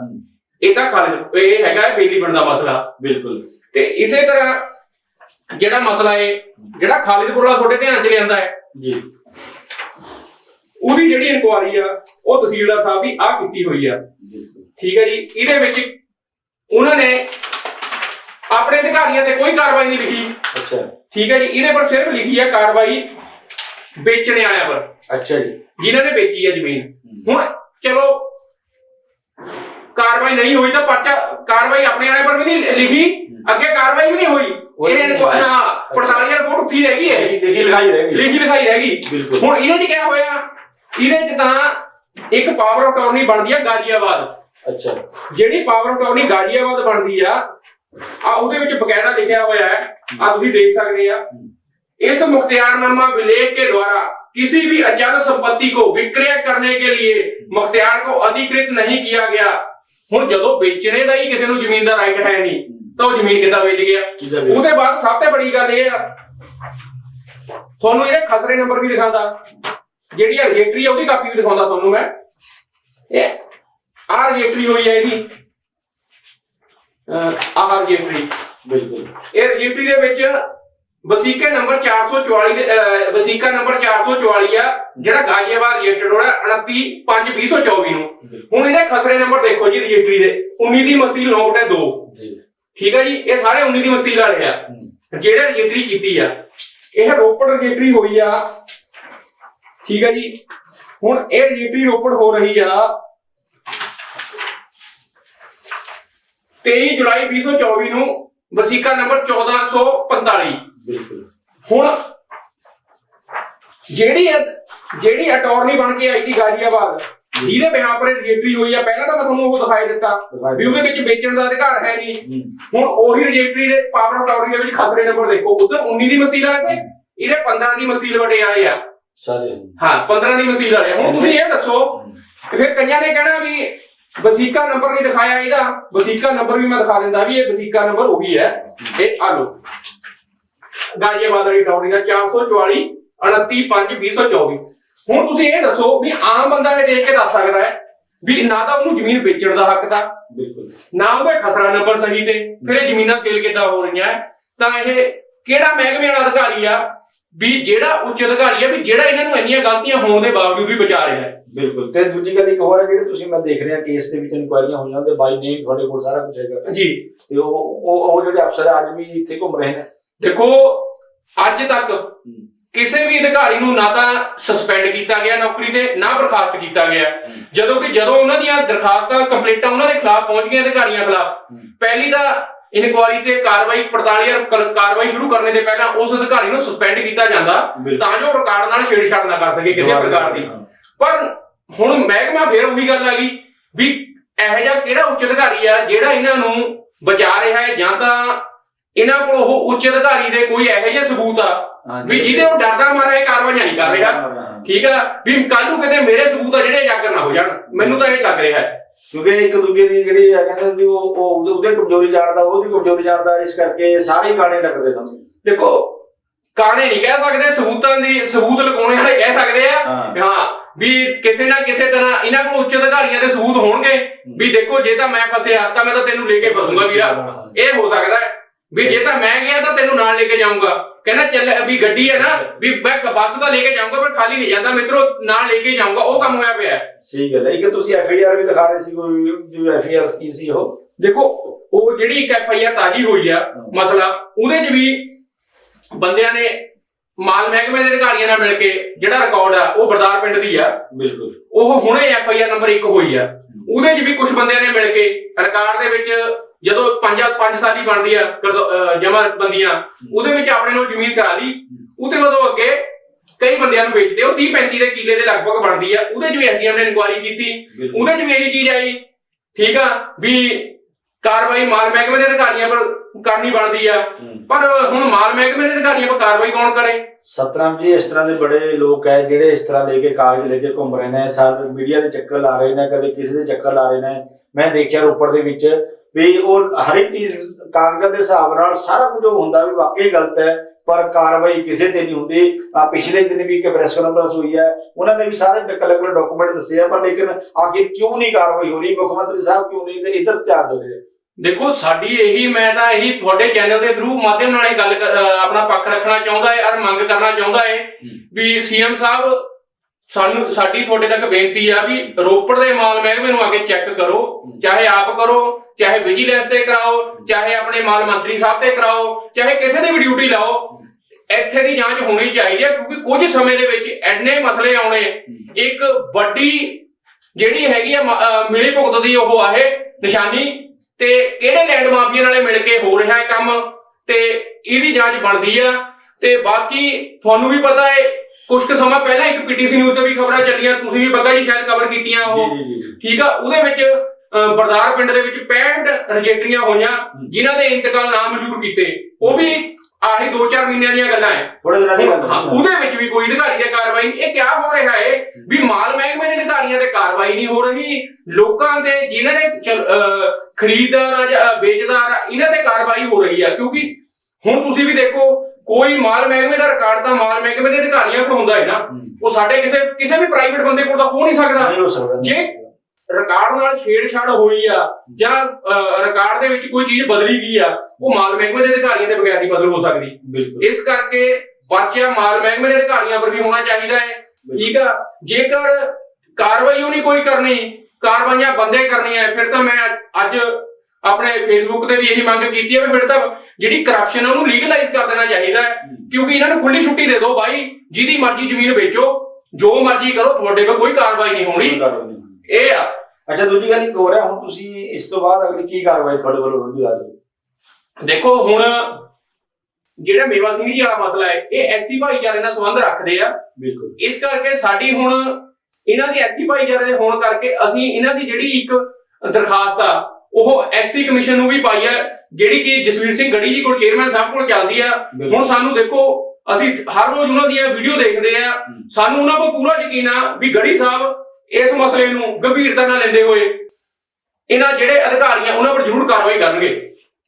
ਇਹ ਤਾਂ ਖਾਲਿਦ ਇਹ ਹੈਗਾ ਬੇਲੀ ਬਣਦਾ ਮਸਲਾ। ਬਿਲਕੁਲ। ਤੇ ਇਸੇ ਤਰ੍ਹਾਂ ਜਿਹੜਾ ਮਸਲਾ ਹੈ ਜਿਹੜਾ ਖਾਲਿਦਪੁਰ ਵਾਲਾ ਤੁਹਾਡੇ ਧਿਆਨ 'ਚ ਲਿਆਂਦਾ ਹੈ ਜੀ। ਉਹਦੀ ਜਿਹੜੀ ਇਨਕੁਆਰੀ ਆ ਉਹ ਤਹਿਸੀਲਦਾਰ ਸਾਹਿਬ ਦੀ ਆ ਕੀਤੀ ਹੋਈ ਆ। ਠੀਕ ਹੈ ਜੀ ਇਹਦੇ ਵਿੱਚ ਉਹਨਾਂ ਨੇ ਆਪਣੇ ਅਧਿਕਾਰੀਆਂ ਤੇ ਕੋਈ ਕਾਰਵਾਈ ਨਹੀਂ ਲਿਖੀ। ਅੱਛਾ। ਠੀਕ ਹੈ ਜੀ? ਇਹਦੇ ਪਰ ਸਿਰਫ ਲਿਖੀ ਹੈ ਕਾਰਵਾਈ ਵੇਚਣ ਵਾਲਿਆਂ ਪਰ। ਅੱਛਾ ਜੀ। ਜਿਨ੍ਹਾਂ ਨੇ ਵੇਚੀ ਹੈ ਜ਼ਮੀਨ। ਹੁਣ ਚਲੋ ਕਾਰਵਾਈ ਨਹੀਂ ਹੋਈ ਤਾਂ ਪਰਚਾ ਕਾਰਵਾਈ ਆਪਣੇ ਵਾਲੇ ਪਰ ਵੀ ਨਹੀਂ ਲਿਖੀ। ਅੱਗੇ ਕਾਰਵਾਈ ਵੀ ਨਹੀਂ ਹੋਈ। ਇਹ ਹਾਂ ਪੜਤਾਲੀ ਰਿਪੋਰਟ ਉੱਥੀ ਰਹਿ ਗਈ ਹੈ। ਦੇਖੀ ਲਿਖਾਈ ਰਹਿ ਗਈ। ਲਿਖੀ ਲਿਖਾਈ ਰਹਿ ਗਈ। ਹੁਣ ਇਹਦੇ 'ਚ ਕੀ ਹੋਇਆ? ਇਹਦੇ 'ਚ ਤਾਂ ਇੱਕ ਪਾਵਰ ਆਫ ਅਟਾਰਨੀ ਬਣਦੀ ਆ ਗਾਜ਼ੀਆਬਾਦ। ਅੱਛਾ। ਜਿਹੜੀ ਪਾਵਰ ਆਫ ਅਟਾਰਨੀ ਗਾਜ਼ੀਆਬਾਦ ਬਣਦੀ ਆ ਆ ਉਹਦੇ ਵਿੱਚ ਬਕਾਇਦਾ ਲਿਖਿਆ ਹੋਇਆ ਹੈ ਆ ਤੁਸੀਂ ਦੇਖ ਸਕਦੇ ਆ इस मुख्तियारनामा विलेख के द्वारा किसी भी अचल संपत्ति को विक्रय करने के लिए मुख्तियार को अधिकृत नहीं किया गया ਹੁਣ ਜਦੋਂ ਵੇਚਣੇ ਦਾ ਹੀ ਕਿਸੇ ਨੂੰ ਜ਼ਮੀਨ ਦਾ ਰਾਈਟ ਹੈ ਨਹੀਂ ਤਾਂ ਉਹ ਜ਼ਮੀਨ ਕਿੱਦਾਂ ਵੇਚ ਗਿਆ ਕਿਹਦਾ ਵੇਚ- ਉਹਦੇ ਬਾਅਦ ਸਭ ਤੋਂ ਬੜੀ ਗੱਲ ਇਹ ਆ ਤੁਹਾਨੂੰ ਇਹਦੇ ਖਸਰੇ ਨੰਬਰ ਵੀ ਦਿਖਾਉਂਦਾ ਜਿਹੜੀ ਆ ਰਜਿਸਟਰੀ ਆ ਉਹਦੀ ਕਾਪੀ ਵੀ ਦਿਖਾਉਂਦਾ ਤੁਹਾਨੂੰ ਮੈਂ ਇਹ ਆਹ ਰਜਿਸਟਰੀ ਹੋਈ ਹੈ ਇਹਦੀ ਆਹ ਰਜਿਸਟਰੀ ਬਿਲਕੁਲ। ਇਹ ਰਜਿਸਟਰੀ ਦੇ ਵਿੱਚ ਵਸੀਕੇ ਨੰਬਰ 444 ਦੇ ਵਸੀਕਾ ਨੰਬਰ 444 ਆ ਜਿਹੜਾ ਗਾਜ਼ੀਆਬਾਦ ਰਜਿਸਟਰਡ ਹੋਇਆ 29 5 2024 ਨੂੰ। ਹੁਣ ਇਹਦੇ ਖਸਰੇ ਨੰਬਰ ਦੇਖੋ ਜੀ ਰਜਿਸਟਰੀ ਦੇ। 19 ਦੀ ਮਸਤੀ ਲੋਕਟ ਹੈ 2 ਜੀ। ਠੀਕ ਹੈ ਜੀ? ਇਹ ਸਾਰੇ 19 ਦੀ ਮਸਤੀ ਵਾਲੇ ਆ। ਜਿਹੜੇ ਰਜਿਸਟਰੀ ਕੀਤੀ ਆ। ਇਹ ਰੋਪੜ ਰਜਿਸਟਰੀ ਹੋਈ ਆ। ਠੀਕ ਹੈ ਜੀ? ਹੁਣ ਇਹ ਰਜਿਸਟਰੀ ਰੋਪੜ ਹੋ ਰਹੀ ਆ। 23 ਜੁਲਾਈ 2024 ਨੂੰ ਵਸੀਕਾ ਨੰਬਰ 1445 ਬਿਲਕੁਲ। ਹੁਣ ਜਿਹੜੀ ਜਿਹੜੀ ਅਟਾਰਨੀ ਬਣ ਕੇ ਆਈ ਸੀ ਗਾਜ਼ੀਆਬਾਦ ਜਿਹਦੇ ਬਿਨਾਂ ਪਰ ਰਜਿਸਟਰੀ ਹੋਈ ਆ ਪਹਿਲਾਂ ਤਾਂ ਮੈਂ ਤੁਹਾਨੂੰ ਉਹ ਦਿਖਾਈ ਦਿੱਤਾ ਵੀ ਉਹਦੇ ਵਿੱਚ ਵੇਚਣ ਦਾ ਅਧਿਕਾਰ ਹੈ ਨਹੀਂ। ਹੁਣ ਉਹੀ ਰਜਿਸਟਰੀ ਦੇ ਪਾਵਰ ਅਟਾਰਨੀ ਦੇ ਵਿੱਚ ਖਸਰੇ ਨੰਬਰ ਦੇਖੋ। ਉਧਰ 19 ਦੀ ਮਸਤੀਲ ਵਾਲੇ ਤੇ ਇਹਦੇ 15 ਦੀ ਮਸਤੀਲ ਵਟੇ ਵਾਲੇ ਆ। ਸਾਰੇ। ਹਾਂ 15 ਦੀ ਮਸਤੀਲ ਵਾਲੇ ਆ। ਹੁਣ ਤੁਸੀਂ ਇਹ ਦੱਸੋ ਫਿਰ ਕਈਆਂ ਨੇ ਕਹਿਣਾ ਵੀ ਵਸੀਕਾ ਨੰਬਰ ਨਹੀਂ ਦਿਖਾਇਆ ਇਹਦਾ ਵਸੀਕਾ ਨੰਬਰ ਵੀ ਮੈਂ ਦਿਖਾ ਦਿੰਦਾ ਵੀ ਇਹ ਵਸੀਕਾ ਨੰਬਰ ਉਹੀ ਹੈ। ਇਹ ਆ ਲਓ। ਗਾਜ਼ੀਆਬਾਦ ਵਾਲੀ ਟਾਉਣੀ ਦਾ 444 29 5 2024 ਹੁਣ ਤੁਸੀਂ ਇਹ ਦੱਸੋ ਵੀ ਆਮ ਬੰਦਾ ਇਹ ਦੇਖ ਕੇ ਦੱਸ ਸਕਦਾ ਹੈ ਵੀ ਨਾ ਤਾਂ ਉਹਨੂੰ ਜ਼ਮੀਨ ਵੇਚਣ ਦਾ ਹੱਕ ਤਾਂ ਬਿਲਕੁਲ। ਨਾ ਉਹਦਾ ਖਸਰਾ ਨੰਬਰ ਸਹੀ ਤੇ ਫਿਰ ਇਹ ਜ਼ਮੀਨਾਂ ਸੇਲ ਕਿੱਦਾਂ ਹੋ ਰਹੀਆਂ? ਤਾਂ ਇਹ ਕਿਹੜਾ ਮਹਿਕਮੇ ਵਾਲਾ ਅਧਿਕਾਰੀ ਆ? ਵੀ ਜਿਹੜਾ ਉੱਚ ਅਧਿਕਾਰੀ ਆ ਵੀ ਜਿਹੜਾ ਇਹਨਾਂ ਨੂੰ ਇੰਨੀਆਂ ਗਲਤੀਆਂ ਹੋਣ ਦੇ ਬਾਵਜੂਦ ਵੀ ਬਚਾ ਰਿਹਾ ਹੈ। ਬਿਲਕੁਲ। ਤੇ ਦੂਜੀ ਗੱਲ ਇੱਕ ਹੋਰ ਹੈ ਜਿਹੜੇ ਤੁਸੀਂ ਮੈਂ ਦੇਖ ਰਿਹਾ ਕੇਸ ਦੇ ਵਿੱਚ ਇਨਕੁਆਇਰੀਆਂ ਹੋਈਆਂ ਉਹਦੇ ਬਾਈ ਨੇਮ ਤੁਹਾਡੇ ਕੋਲ ਸਾਰਾ ਕੁਝ ਹੈਗਾ। ਜੀ। ਤੇ ਉਹ ਉਹ ਉਹ ਜਿਹੜੇ ਅਫਸਰ ਅੱਜ ਵੀ ਇੱਥੇ ਘੁੰਮ ਰਹੇ ਨੇ। ਦੇਖੋ ਅੱਜ ਤੱਕ ਕਿਸੇ ਵੀ ਅਧਿਕਾਰੀ ਨੂੰ ਨਾ ਤਾਂ ਸਸਪੈਂਡ ਕੀਤਾ ਗਿਆ ਨੌਕਰੀ ਤੇ ਨਾ ਬਰਖਾਸਤ ਕੀਤਾ ਗਿਆ। ਜਦੋਂ ਕਿ ਜਦੋਂ ਉਹਨਾਂ ਦੀਆਂ ਦਰਖਾਸਤਾਂ ਕੰਪਲੀਟਾਂ ਉਹਨਾਂ ਦੇ ਖਿਲਾਫ ਪਹੁੰਚ ਗਈਆਂ ਅਧਿਕਾਰੀਆਂ ਖਿਲਾਫ। ਪਹਿਲੀ ਤਾਂ ਇਨਕੁਆਰੀ ਤੇ ਕਾਰਵਾਈ ਪੜਤਾਲ ਜਾਂ ਕ- ਕਾਰਵਾਈ ਸ਼ੁਰੂ ਕਰਨ ਦੇ ਪਹਿਲਾਂ ਉਸ ਅਧਿਕਾਰੀ ਨੂੰ ਸਸਪੈਂਡ ਕੀਤਾ ਜਾਂਦਾ ਤਾਂ ਜੋ ਰਿਕਾਰਡ ਨਾਲ ਛੇੜਛਾੜ ਨਾ ਕਰ ਸਕੇ ਕਿਸੇ ਪ੍ਰਕਾਰ ਦੀ। ਪਰ ਹੁਣ ਮਹਿਕਮਾ ਫੇਰ ਉਹੀ ਗੱਲ ਆ ਗਈ ਵੀ ਇਹੋ ਜਿਹਾ ਕਿਹੜਾ ਉੱਚ ਅਧਿਕਾਰੀ ਆ ਜਿਹੜਾ ਇਹਨਾਂ ਨੂੰ ਬਚਾ ਰਿਹਾ ਹੈ ਜਾਂ ਤਾਂ ਇਹਨਾਂ ਕੋਲ ਉਹ ਉੱਚ ਅਧਿਕਾਰੀ ਦੇ ਕੋਈ ਇਹੋ ਜਿਹਾ ਸਬੂਤ ਆ ਵੀ ਜਿਹਦੇ ਉਹ ਡਰਦਾ ਮਾਰਾ ਇਹ ਕਾਰਵਾਈਆਂ ਨਹੀਂ ਕਰ ਰਿਹਾ। ਠੀਕ ਆ? ਵੀ ਕੱਲ ਨੂੰ ਕਿਤੇ ਮੇਰੇ ਸਬੂਤ ਆ ਜਿਹੜੇ ਉਜਾਗਰ ਨਾ ਹੋ ਜਾਣ। ਮੈਨੂੰ ਤਾਂ ਇਹ ਲੱਗ ਰਿਹਾ ਹੈ। ਕਿਉਂਕਿ ਇੱਕ ਦੂਜੇ ਦੀ ਜਿਹੜੀ ਹੈ ਕਹਿੰਦੇ ਵੀ ਉਹ ਉਹ ਉਹਦੇ- ਕਮਜ਼ੋਰੀ ਜਾਣਦਾ ਉਹਦੀ ਕਮਜ਼ੋਰੀ ਜਾਣਦਾ ਇਸ ਕਰਕੇ ਸਾਰੇ ਗਾਣੇ ਲੱਗਦੇ ਸਨ। ਦੇਖੋ ਕਾਣੇ ਨਹੀਂ ਕਹਿ ਸਕਦੇ ਸਬੂਤਾਂ ਦੀ ਸਬੂਤ ਲਗਾਉਣੇ ਵਾਲੇ ਕਹਿ ਸਕਦੇ ਆ। ਹਾਂ। ਵੀ ਕਿਸੇ ਨਾ ਕਿਸੇ ਤਰ੍ਹਾਂ ਇਹਨਾਂ ਕੋਲ ਉੱਚ ਅਧਿਕਾਰੀਆਂ ਦੇ ਸਬੂਤ ਹੋਣਗੇ। ਵੀ ਦੇਖੋ ਜੇ ਤਾਂ ਮੈਂ ਫਸਿਆ ਤਾਂ ਮੈਂ ਤਾਂ ਤੈਨੂੰ ਲੈ ਕੇ ਫਸੂੰਗਾ ਵੀਰਾ। ਇਹ ਹੋ ਸਕਦਾ ਹੈ। ਵੀ ਜੇ ਤਾਂ ਮੈਂ ਗਿਆ ਤਾਂ ਤੈਨੂੰ ਨਾਲ ਲੈ ਕੇ ਜਾਊਂਗਾ। ਕਹਿੰਦਾ ਚੱਲ ਵੀ ਗੱਡੀ ਹੈ ਨਾ ਵੀ ਮੈਂ ਬੱਸ ਤਾਂ ਲੈ ਕੇ ਜਾਊਂਗਾ ਪਰ ਖਾਲੀ ਨਹੀਂ ਜਾਂਦਾ ਮਿੱਤਰੋ ਨਾਲ ਲੈ ਕੇ ਜਾਊਂਗਾ ਉਹ ਕੰਮ ਹੋਇਆ ਪਿਆ। ਸਹੀ ਗੱਲ ਹੈ ਇੱਕ ਤੁਸੀਂ ਐਫ ਆਈ ਆਰ ਵੀ ਦਿਖਾ ਰਹੇ ਸੀ ਕੋਈ ਜਿਵੇਂ ਐਫ ਆਈ ਆਰ ਕੀ ਸੀ ਉਹ? ਦੇਖੋ ਉਹ ਜਿਹੜੀ ਇੱਕ ਐਫ ਆਈ ਆਰ ਤਾਜੀ ਹੋਈ ਆ ਮਸਲਾ ਉਹਦੇ 'ਚ ਵੀ ਬੰਦਿਆਂ ਨੇ ਮਾਲ ਮਹਿਕਮੇ ਦੇ ਅਧਿਕਾਰੀਆਂ ਨਾਲ ਮਿਲ ਕੇ ਜਿਹੜਾ ਰਿਕਾਰਡ ਆ ਉਹ ਬਰਦਾਰ ਪਿੰਡ ਦੀ ਆ। ਬਿਲਕੁਲ। ਉਹ ਹੁਣੇ ਐਫ ਆਈ ਆਰ ਨੰਬਰ 1 ਹੋਈ ਆ। ਉਹਦੇ 'ਚ ਵੀ ਕੁਝ ਬੰਦਿਆਂ ਨੇ ਮਿਲ ਕੇ ਰਿਕਾਰਡ ਦੇ ਵਿੱਚ ਜਦੋਂ ਪੰਜ ਪੰਜ ਸਾਲੀ ਬਣਦੀ ਆ ਜਮਾਬੰਦੀਆਂ ਉਹਦੇ ਵਿੱਚ ਆਪਣੇ ਨੂੰ ਜ਼ਮੀਨ ਕਰਾ ਲਈ। ਉਹਦੇ ਵੱਲੋਂ ਅੱਗੇ ਕਈ ਬੰਦਿਆਂ ਨੂੰ ਵੇਚਦੇ। ਉਹ 30 35 ਦੇ ਕਿੱਲੇ ਦੇ ਲਗਭਗ ਬਣਦੀ ਆ। ਉਹਦੇ 'ਚ ਵੀ ਐਸਡੀਐਮ ਨੇ ਇਨਕੁਆਰੀ ਕੀਤੀ। ਉਹਦੇ 'ਚ ਵੀ ਇਹੀ ਚੀਜ਼ ਆਈ। ਠੀਕ ਆ? ਵੀ ਕਾਰਵਾਈ ਮਾਲ ਮਹਿਕਮੇ ਦੇ ਅਧਿਕਾਰੀਆਂ ਪਰ ਕਰਨੀ ਬਣਦੀ ਆ। ਪਰ ਹੁਣ ਮਾਲ ਮਹਿਕਮੇ ਦੇ ਅਧਿਕਾਰੀਆਂ ਪਰ ਕਾਰਵਾਈ ਕੌਣ ਕਰੇ? ਸਤਨਾਮ ਜੀ ਇਸ ਤਰ੍ਹਾਂ ਦੇ ਬੜੇ ਲੋਕ ਹੈ ਜਿਹੜੇ ਇਸ ਤਰ੍ਹਾਂ ਲੈ ਕੇ ਕਾਗਜ਼ ਲੈ ਕੇ ਘੁੰਮ ਰਹੇ ਨੇ। ਸਾਰੇ ਮੀਡੀਆ ਦੇ ਚੱਕਰ ਲਾ ਰਹੇ ਨੇ ਕਦੇ ਕਿਸੇ ਦੇ ਚੱਕਰ ਲਾ ਰਹੇ ਨੇ। ਮੈਂ ਦੇਖਿਆ ਰੋਪੜ ਦੇ ਵਿੱਚ ਵੀ ਉਹ ਹਰ ਇੱਕ ਚੀਜ਼ ਕਾਗਜ਼ਾਂ ਦੇ ਹਿਸਾਬ ਨਾਲ ਸਾਰਾ ਕੁਝ ਹੁੰਦਾ ਵੀ ਵਾਕਈ ਗਲਤ ਹੈ, ਪਰ ਕਾਰਵਾਈ ਕਿਸੇ ਤੇ ਨਹੀਂ ਹੁੰਦੀ। ਆ ਪਿਛਲੇ ਦਿਨ ਵੀ ਇੱਕ ਪ੍ਰੈਸ ਕਾਨਫਰੰਸ ਹੋਈ ਹੈ, ਉਹਨਾਂ ਨੇ ਵੀ ਸਾਰੇ ਅਲੱਗ ਅਲੱਗ ਡਾਕੂਮੈਂਟ ਦੱਸੇ ਆ, ਪਰ ਲੇਕਿਨ ਆਖਿਰ ਕਿਉਂ ਨਹੀਂ ਕਾਰਵਾਈ ਹੋ ਰਹੀ? ਮੁੱਖ ਮੰਤਰੀ ਸਾਹਿਬ ਕਿਉਂ ਨਹੀਂ? ਇਧਰ ਧਿਆਨ ਦੇ ਰਹੇ ਦੇਖੋ, ਸਾਡੀ ਇਹੀ, ਮੈਂ ਤਾਂ ਇਹੀ ਤੁਹਾਡੇ ਚੈਨਲ ਦੇ ਥਰੂ ਮਾਧਿਅਮ ਨਾਲ ਇਹ ਗੱਲ ਆਪਣਾ ਪੱਖ ਰੱਖਣਾ ਚਾਹੁੰਦਾ ਹੈ ਔਰ ਮੰਗ ਕਰਨਾ ਚਾਹੁੰਦਾ ਹੈ ਵੀ ਸੀਐਮ ਸਾਹਿਬ, ਸਾਨੂੰ, ਸਾਡੀ ਤੁਹਾਡੇ ਤੱਕ ਬੇਨਤੀ ਆ ਵੀ ਰੋਪੜ ਦੇ ਮਾਲ ਮਹਿਕਮੇ ਨੂੰ ਆ ਕੇ ਚੈੱਕ ਕਰੋ, ਚਾਹੇ ਆਪ ਕਰੋ ਚਾਹੇ ਵਿਜੀਲੈਂਸ ਤੇ ਕਰਾਓ ਚਾਹੇ ਆਪਣੇ ਮਾਲ ਮੰਤਰੀ ਸਾਹਿਬ ਤੇ ਕਰਾਓ ਚਾਹੇ ਕਿਸੇ ਦੀ ਵੀ ਡਿਊਟੀ ਲਾਓ ਇੱਥੇ ਦੀ ਜਾਂਚ ਹੋਣੀ ਚਾਹੀਦੀ ਹੈ ਕਿਉਂਕਿ ਕੁਝ ਸਮੇਂ ਦੇ ਵਿੱਚ ਐਨੇ ਮਸਲੇ ਆਉਣੇ ਇੱਕ ਵੱਡੀ ਜਿਹੜੀ ਹੈਗੀ ਆ ਮਿਲੀ ਭੁਗਤ ਦੀ ਉਹ ਆਹੇ ਨਿਸ਼ਾਨੀ ਤੇ ਕਿਹੜੇ ਲੈਂਡ ਮਾਫੀਆ ਨਾਲੇ ਮਿਲ ਕੇ ਹੋ ਰਿਹਾ ਹੈ ਕੰਮ ਤੇ ਇਹਦੀ ਜਾਂਚ ਬਣਦੀ ਆ ਤੇ ਬਾਕੀ ਤੁਹਾਨੂੰ ਵੀ ਪਤਾ ਹੈ ਕੁਝ ਕੁ ਸਮਾਂ ਪਹਿਲਾਂ ਇੱਕ ਪੀਟੀਸੀ ਨਿਊਜ਼ ਤੇ ਵੀ ਖਬਰਾਂ ਚੱਲੀਆਂ ਤੁਸੀਂ ਵੀ ਬੱਗਾ ਜੀ ਸ਼ਾਇਦ ਕਵਰ ਕੀਤੀਆਂ ਉਹ ਠੀਕ ਆ ਉਹਦੇ ਵਿੱਚ ਬਰਦਾਰ ਪਿੰਡ ਦੇ ਵਿੱਚ 65 ਰਜਿਸਟਰੀਆਂ ਹੋਈਆਂ ਜਿਨ੍ਹਾਂ ਦੇ ਇੰਤਕਾਲ ਨਾ ਮਨਜ਼ੂਰ ਕੀਤੇ। ਉਹ ਵੀ ਆਹੀ 2-4 ਮਹੀਨਿਆਂ ਦੀਆਂ ਗੱਲਾਂ ਹੈ ਥੋੜੇ ਦਿਨਾਂ ਦੀ ਗੱਲ ਹਾਂ। ਹੈ ਉਹਦੇ ਵਿੱਚ ਵੀ ਕੋਈ ਅਧਿਕਾਰੀ ਦੀ ਕਾਰਵਾਈ ਇਹ ਕਿਆ ਹੋ ਰਿਹਾ ਹੈ ਵੀ ਮਾਲ ਮਹਿਕਮੇ ਦੇ ਅਧਿਕਾਰੀਆਂ ਤੇ ਕਾਰਵਾਈ ਨਹੀਂ ਹੋ ਰਹੀ। ਲੋਕਾਂ ਦੇ ਜਿਨ੍ਹਾਂ ਨੇ ਖਰੀਦਦਾਰ ਜਾਂ ਵੇਚਦਾਰ ਇਹਨਾਂ ਤੇ ਕਾਰਵਾਈ ਹੋ ਰਹੀ ਆ। ਕਿਉਂਕਿ ਹੁਣ ਤੁਸੀਂ ਵੀ ਦੇਖੋ ਕੋਈ ਮਾਲ ਮਹਿਕਮੇ ਦਾ ਰਿਕਾਰਡ ਤਾਂ ਮਾਲ ਮਹਿਕਮੇ ਦੇ ਅਧਿਕਾਰੀਆਂ ਕੋਲ ਹੁੰਦਾ ਹੈ ਨਾ। ਉਹ ਸਾਡੇ ਕਿਸੇ ਕਿਸੇ ਵੀ ਪ੍ਰਾਈਵੇਟ ਬੰਦੇ ਕੋਲ ਤਾਂ ਹੋ ਨਹੀਂ ਹੋ ਸਕਦਾ। ਜੇ ਰਿਕਾਰਡ ਨਾਲ ਛੇੜਛਾੜ ਹੋਈ ਆ ਜਾਂ ਰਿਕਾਰਡ ਦੇ ਵਿੱਚ ਕੋਈ ਚੀਜ਼ ਬਦਲੀ ਗਈ ਆ ਉਹ ਮਾਲ ਮਹਿਕਮੇ ਦੇ ਅਧਿਕਾਰੀਆਂ ਦੇ ਬਗੈਰ ਨਹੀਂ ਬਦਲ ਹੋ ਸਕਦੀ। ਇਸ ਕਰਕੇ ਪਰਚਾ ਮਾਲ ਮਹਿਕਮੇ ਦੇ ਅਧਿਕਾਰੀਆਂ ਪਰ ਵੀ ਹੋਣਾ ਚਾਹੀਦਾ ਹੈ। ਠੀਕ ਆ? ਜੇਕਰ ਕਾਰਵਾਈ ਉਹ ਨਹੀਂ ਕੋਈ ਕਰਨੀ ਕਾਰਵਾਈਆਂ ਬੰਦੇ ਕਰਨੀਆਂ ਫਿਰ ਤਾਂ ਮੈਂ ਅੱਜ ਆਪਣੇ ਫੇਸਬੁੱਕ ਤੇ ਵੀ ਇਹੀ ਮੰਗ ਕੀਤੀ ਹੈ ਵੀ ਫਿਰ ਤਾਂ ਜਿਹੜੀ ਕਰਪਸ਼ਨ ਉਹਨੂੰ ਲੀਗਲਾਈਜ਼ ਕਰ ਦੇਣਾ ਚਾਹੀਦਾ ਹੈ। ਕਿਉਂਕਿ ਇਹਨਾਂ ਨੂੰ ਖੁੱਲੀ ਛੁੱਟੀ ਦੇ ਦਿਓ ਬਾਈ ਜਿਹਦੀ ਮਰਜ਼ੀ ਜ਼ਮੀਨ ਵੇਚੋ ਜੋ ਮਰਜ਼ੀ ਕਰੋ ਤੁਹਾਡੇ ਕੋਲ ਕੋਈ ਕਾਰਵਾਈ ਨਹੀਂ ਹੋਣੀ। ਇਹ ਆ। ਅੱਛਾ ਦੂਜੀ ਗੱਲ ਇੱਕ ਹੋਰ ਹੈ ਹੁਣ ਤੁਸੀਂ ਇਸ ਤੋਂ ਬਾਅਦ ਅਗਲੀ ਕੀ ਕਾਰਵਾਈ ਤੁਹਾਡੇ ਵੱਲੋਂ ਹੁੰਦੀ ਆ ਜੀ ਦੇਖੋ ਹੁਣ ਜਿਹੜਾ ਮੇਵਾ ਸਿੰਘ ਜੀ ਵਾਲਾ ਮਸਲਾ ਹੈ ਇਹ ਐਸੀ ਭਾਈਚਾਰੇ ਨਾਲ ਸੰਬੰਧ ਰੱਖਦੇ ਆ। ਬਿਲਕੁਲ। ਇਸ ਕਰਕੇ ਸਾਡੀ ਹੁਣ ਇਹਨਾਂ ਦੀ ਐਸੀ ਭਾਈਚਾਰੇ ਦੇ ਹੋਣ ਕਰਕੇ ਅਸੀਂ ਇਹਨਾਂ ਦੀ ਜਿਹੜੀ ਇੱਕ ਦਰਖਾਸਤ ਆ ਉਹ ਐਸਸੀ ਕਮਿਸ਼ਨ ਨੂੰ ਵੀ ਪਾਈ ਹੈ ਜਿਹੜੀ ਕਿ ਜਸਵੀਰ ਸਿੰਘ ਗੜੀ ਜੀ ਕੋਲ ਚੇਅਰਮੈਨ ਸਾਹਿਬ ਕੋਲ ਚੱਲਦੀ ਆ। ਹੁਣ ਸਾਨੂੰ ਦੇਖੋ ਅਸੀਂ ਹਰ ਰੋਜ਼ ਉਹਨਾਂ ਦੀਆਂ ਵੀਡੀਓ ਦੇਖਦੇ ਆ। ਸਾਨੂੰ ਉਹਨਾਂ 'ਤੇ ਪੂਰਾ ਯਕੀਨ ਆ ਵੀ ਗੜੀ ਸਾਹਿਬ ਇਸ ਮਸਲੇ ਨੂੰ ਗੰਭੀਰਤਾ ਨਾਲ ਲੈਂਦੇ ਹੋਏ ਇਹਨਾਂ ਜਿਹੜੇ ਅਧਿਕਾਰੀਆਂ ਉਹਨਾਂ ਪਰ ਜ਼ਰੂਰ ਕਾਰਵਾਈ ਕਰਨਗੇ।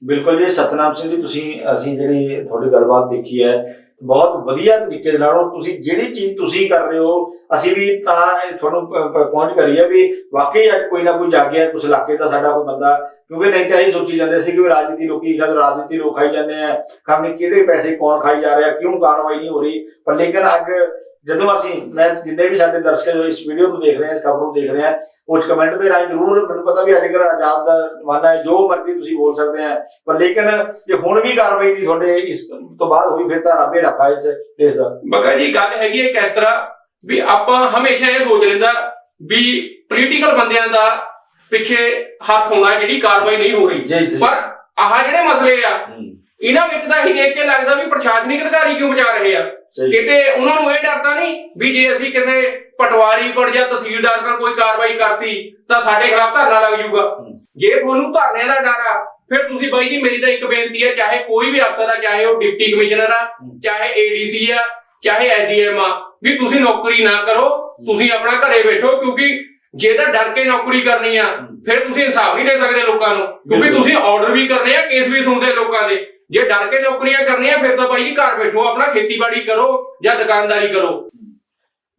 ਬਿਲਕੁਲ ਜੀ, ਸਤਨਾਮ ਸਿੰਘ ਜੀ, ਤੁਸੀਂ, ਅਸੀਂ ਜਿਹੜੀ ਤੁਹਾਡੀ ਗੱਲਬਾਤ ਦੇਖੀ ਹੈ, ਬਹੁਤ ਵਧੀਆ ਤਰੀਕੇ ਦੇ ਨਾਲ ਤੁਸੀਂ ਜਿਹੜੀ ਚੀਜ਼ ਤੁਸੀਂ ਕਰ ਰਹੇ ਹੋ, ਅਸੀਂ ਵੀ ਤਾਂ ਤੁਹਾਨੂੰ ਪਹੁੰਚ ਕਰੀ ਹੈ ਵੀ ਵਾਕਈ ਅੱਜ ਕੋਈ ਨਾ ਕੋਈ ਜਾਗਿਆ ਕੁਛ ਇਲਾਕੇ ਦਾ ਸਾਡਾ ਕੋਈ ਬੰਦਾ, ਕਿਉਂਕਿ ਨਹੀਂ ਤਾਂ ਇਹ ਸੋਚੀ ਜਾਂਦੇ ਸੀ ਕਿ ਵੀ ਰਾਜਨੀਤੀ ਲੋਕੀ ਜਦ ਰਾਜਨੀਤੀ ਲੋਕ ਖਾਈ ਜਾਂਦੇ ਆ ਖਮਨੀ ਕਿਹੜੇ ਪੈਸੇ ਕੌਣ ਖਾਈ ਜਾ ਰਿਹਾ, ਕਿਉਂ ਕਾਰਵਾਈ ਨਹੀਂ ਹੋ ਰਹੀ, ਪਰ ਲੇਕਿਨ ਅੱਜ ਜਦੋਂ ਅਸੀਂ ਮੈਂ ਜਿੰਨੇ ਵੀ ਸਾਡੇ ਦਰਸ਼ਕ ਜੋ ਇਸ ਵੀਡੀਓ ਨੂੰ ਦੇਖ ਰਹੇ ਆ ਇਸ ਖਬਰ ਨੂੰ ਦੇਖ ਰਹੇ ਆ ਉਹ ਕਮੈਂਟ ਦੇ ਰਾਹੀਂ ਜ਼ਰੂਰ ਮੈਨੂੰ ਪਤਾ ਵੀ ਅੱਜ ਕੱਲ੍ਹ ਆਜ਼ਾਦ ਦਾ ਜ਼ਮਾਨਾ ਹੈ ਜੋ ਮਰਜ਼ੀ ਤੁਸੀਂ ਬੋਲ ਸਕਦੇ ਆ। ਪਰ ਲੇਕਿਨ ਜੇ ਹੁਣ ਵੀ ਕਾਰਵਾਈ ਨਹੀਂ ਤੁਹਾਡੇ ਇਸ ਤੋਂ ਬਾਅਦ ਹੋਈ ਫਿਰ ਤਾਂ ਰੱਬੇ ਰੱਖਾ ਇਸ ਦੇਸ਼ ਦਾ। ਬਗਾ ਜੀ ਗੱਲ ਹੈਗੀ ਹੈ ਕਿਸ ਤਰ੍ਹਾਂ ਵੀ ਆਪਾਂ ਹਮੇਸ਼ਾ ਇਹ ਸੋਚ ਲੈਂਦਾ ਵੀ ਪੋਲੀਟੀਕਲ ਬੰਦਿਆਂ ਦਾ ਪਿੱਛੇ ਹੱਥ ਹੋਣਾ ਜਿਹੜੀ ਕਾਰਵਾਈ ਨਹੀਂ ਹੋ ਰਹੀ। ਪਰ ਆਹ ਜਿਹੜੇ ਮਸਲੇ ਆ ਇਹਨਾਂ ਵਿੱਚ ਤਾਂ ਹੀ ਦੇਖ ਕੇ ਲੱਗਦਾ ਵੀ ਪ੍ਰਸ਼ਾਸਨਿਕ ਅਧਿਕਾਰੀ ਕਿਉਂ ਬਚਾ ਰਹੇ ਆ? ਕਿਤੇ ਉਹਨਾਂ ਨੂੰ ਇਹ ਡਰਦਾ ਨਹੀਂ ਵੀ ਜੇ ਅਸੀਂ ਕਿਸੇ ਪਟਵਾਰੀ ਪਰ ਜਾਂ ਤਹਿਸੀਲਦਾਰ ਪਰ ਕੋਈ ਕਾਰਵਾਈ ਕਰਤੀ ਤਾਂ ਸਾਡੇ ਖਿਲਾਫ ਧਰਨਾ ਲੱਗ ਜਾਊਗਾ। ਜੇ ਤੁਹਾਨੂੰ ਧਰਨੇ ਦਾ ਡਰ ਆ ਫਿਰ ਤੁਸੀਂ ਬਾਈ ਜੀ ਮੇਰੀ ਤਾਂ ਇੱਕ ਬੇਨਤੀ ਹੈ ਚਾਹੇ ਕੋਈ ਵੀ ਅਫਸਰ ਆ ਚਾਹੇ ਉਹ ਡਿਪਟੀ ਕਮਿਸ਼ਨਰ ਆ। ਚਾਹੇ ਏਡੀਸੀ ਆ ਚਾਹੇ ਐਸਡੀਐਮ ਆ ਵੀ ਤੁਸੀਂ ਨੌਕਰੀ ਨਾ ਕਰੋ ਤੁਸੀਂ ਆਪਣਾ ਘਰੇ ਬੈਠੋ ਕਿਉਂਕਿ ਜੇ ਤਾਂ ਡਰ ਕੇ ਨੌਕਰੀ ਕਰਨੀ ਆ ਫਿਰ ਤੁਸੀਂ ਇਨਸਾਫ ਨਹੀਂ ਦੇ ਸਕਦੇ ਲੋਕਾਂ ਨੂੰ ਕਿਉਂਕਿ। ਤੁਸੀਂ ਆਰਡਰ ਵੀ ਕਰਨੇ ਆ ਕੇਸ ਵੀ ਸੁਣਦੇ ਲੋਕਾਂ ਦੇ ਜੇ ਡਰ ਕੇ ਨੌਕਰੀਆਂ ਕਰਨੀਆਂ ਫਿਰ ਤਾਂ ਬਾਈ ਜੀ ਘਰ ਬੈਠੋ ਆਪਣਾ ਖੇਤੀਬਾੜੀ ਕਰੋ ਜਾਂ ਦੁਕਾਨਦਾਰੀ ਕਰੋ।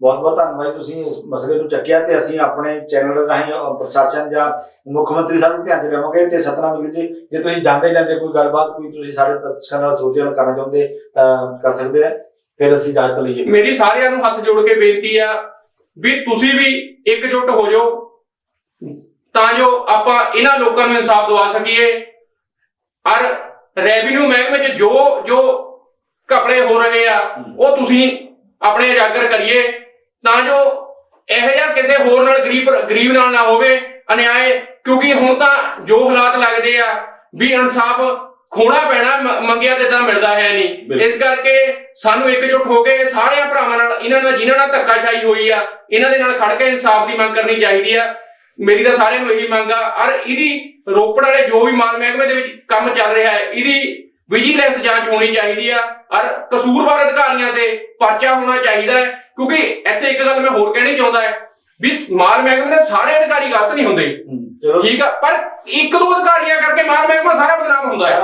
ਬਹੁਤ ਬਹੁਤ ਧੰਨਵਾਦ ਤੁਸੀਂ ਇਸ ਮਸਲੇ ਨੂੰ ਚੱਕਿਆ ਤੇ ਅਸੀਂ ਆਪਣੇ ਚੈਨਲ ਰਾਹੀਂ ਪ੍ਰਸ਼ਾਸਨ ਜਾਂ ਮੁੱਖ ਮੰਤਰੀ ਸਾਹਿਬ ਦੇ ਧਿਆਨ ਚ ਲਿਆਵਾਂਗੇ ਤੇ ਸਤਨਾਮ ਜੀ ਜੀ ਜੇ ਤੁਸੀਂ ਜਾਂਦੇ ਜਾਂਦੇ ਕੋਈ ਗੱਲਬਾਤ ਕੋਈ ਤੁਸੀਂ ਸਾਡੇ ਦਰਸ਼ਕਾਂ ਨਾਲ ਸੋਚਿਆ ਕਰਨਾ ਚਾਹੁੰਦੇ ਤਾਂ ਕਰ ਸਕਦੇ ਆ। ਫਿਰ ਅਸੀਂ ਇਜਾਜ਼ਤ ਲਈਏ। ਮੇਰੀ ਸਾਰਿਆਂ ਨੂੰ ਹੱਥ ਜੋੜ ਕੇ ਬੇਨਤੀ ਆ ਵੀ ਤੁਸੀਂ ਵੀ ਇਕਜੁੱਟ ਹੋ ਜਾਓ ਤਾਂ ਜੋ ਆਪਾਂ ਇਹਨਾਂ ਲੋਕਾਂ ਨੂੰ ਇਨਸਾਫ ਦਵਾ ਸਕੀਏ। ਔਰ ਰੈਵਨਿਊ ਮਹਿਕਮੇ 'ਚ ਜੋ ਜੋ ਘਪਲੇ ਹੋ ਰਹੇ ਆ ਉਹ ਤੁਸੀਂ ਆਪਣੇ ਉਜਾਗਰ ਕਰੀਏ ਤਾਂ ਜੋ ਇਹੋ ਜਿਹਾ ਕਿਸੇ ਹੋਰ ਨਾਲ ਗਰੀਬ ਗਰੀਬ ਨਾਲ ਨਾ ਹੋਵੇ ਅਨਿਆਏ ਕਿਉਂਕਿ ਹੁਣ ਤਾਂ ਜੋ ਹਾਲਾਤ ਲੱਗਦੇ ਆ ਵੀ ਇਨਸਾਫ ਖੋਣਾ ਪੈਣਾ ਮੰਗਿਆ ਤੇ ਤਾਂ ਮਿਲਦਾ ਹੈ ਨਹੀਂ। ਇਸ ਕਰਕੇ ਸਾਨੂੰ ਇਕਜੁੱਟ ਹੋ ਕੇ ਸਾਰਿਆਂ ਭਰਾਵਾਂ ਨਾਲ ਇਹਨਾਂ ਨਾਲ ਜਿਨ੍ਹਾਂ ਨਾਲ ਧੱਕਾਸ਼ਾਹੀ ਹੋਈ ਆ ਇਹਨਾਂ ਦੇ ਨਾਲ ਖੜ ਕੇ ਇਨਸਾਫ ਦੀ ਮੰਗ ਕਰਨੀ ਚਾਹੀਦੀ ਆ। ਮੇਰੀ ਤਾਂ ਸਾਰਿਆਂ ਨੂੰ ਇਹੀ ਮੰਗ ਆ ਔਰ ਇਹਦੀ ਰੋਪੜ ਵਾਲੇ ਜੋ ਵੀ ਮਾਲ ਮਹਿਕਮੇ ਦੇ ਵਿੱਚ ਕੰਮ ਚੱਲ ਰਿਹਾ ਹੈ ਇਹਦੀ ਵਿਜੀਲੈਂਸ ਜਾਂਚ ਹੋਣੀ ਚਾਹੀਦੀ ਆ। ਔਰ ਕਸੂਰਵਾਰ ਅਧਿਕਾਰੀਆਂ ਤੇ ਪਰਚਾ ਹੋਣਾ ਚਾਹੀਦਾ ਹੈ ਕਿਉਂਕਿ ਇੱਥੇ ਇੱਕ ਗੱਲ ਮੈਂ ਹੋਰ ਕਹਿਣੀ ਚਾਹੁੰਦਾ ਹੈ ਵੀ ਮਾਲ ਮਹਿਕਮੇ ਦੇ ਸਾਰੇ ਅਧਿਕਾਰੀ ਗਲਤ ਨਹੀਂ ਹੁੰਦੇ। ਠੀਕ ਆ ਪਰ ਇੱਕ ਦੋ ਅਧਿਕਾਰੀਆਂ ਕਰਕੇ ਮਾਲ ਮਹਿਕਮਾ ਸਾਰਾ ਬਦਨਾਮ ਹੁੰਦਾ ਹੈ।